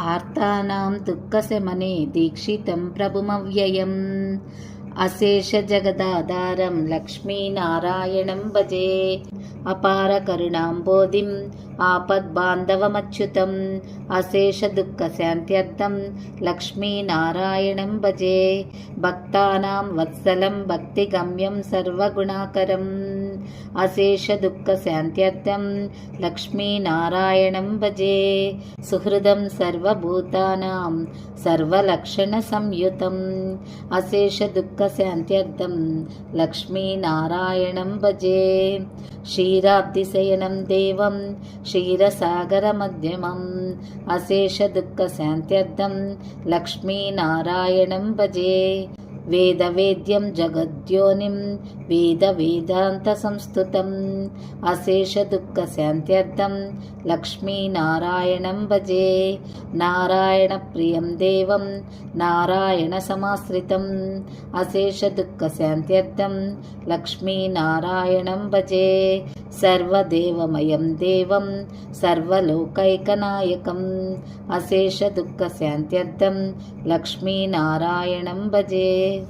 आर्तानां दुःखशमने दीक्षितं प्रभुमव्ययम्। अशेषजगदाधारं लक्ष्मीनारायणं भजे। अपारकरुणाम्बोधिम् आपद्बान्धवमच्युतम्। अशेषदुःखशान्त्यर्थं लक्ष्मीनारायणं भजे। भक्तानां वत्सलं भक्तिगम्यं सर्वगुणाकरम् अशेषदुःखशान्त्यर्थं लक्ष्मीनारायणं भजे। सुहृदं सर्वभूतानां सर्वलक्षणसंयुतम्। अशेषदुःखशान्त्यर्थं लक्ष्मीनारायणं भजे। क्षीराब्धिशयनं देवं क्षीरसागरमध्यमम्। अशेषदुःखशान्त्यर्थं लक्ष्मीनारायणं भजे वेदवेद्यं जगद्योनिं वेदवेदान्तसंस्तुतम् अशेषदुःखशान्त्यर्थं लक्ष्मीनारायणं भजे। नारायणप्रियं देवं नारायणसमाश्रितम् अशेषदुःखशान्त्यर्थं लक्ष्मीनारायणं भजे। सर्वदेवमयं देवं सर्वलोकैकनायकम् अशेषदुःखशान्त्यर्थं लक्ष्मीनारायणं भजे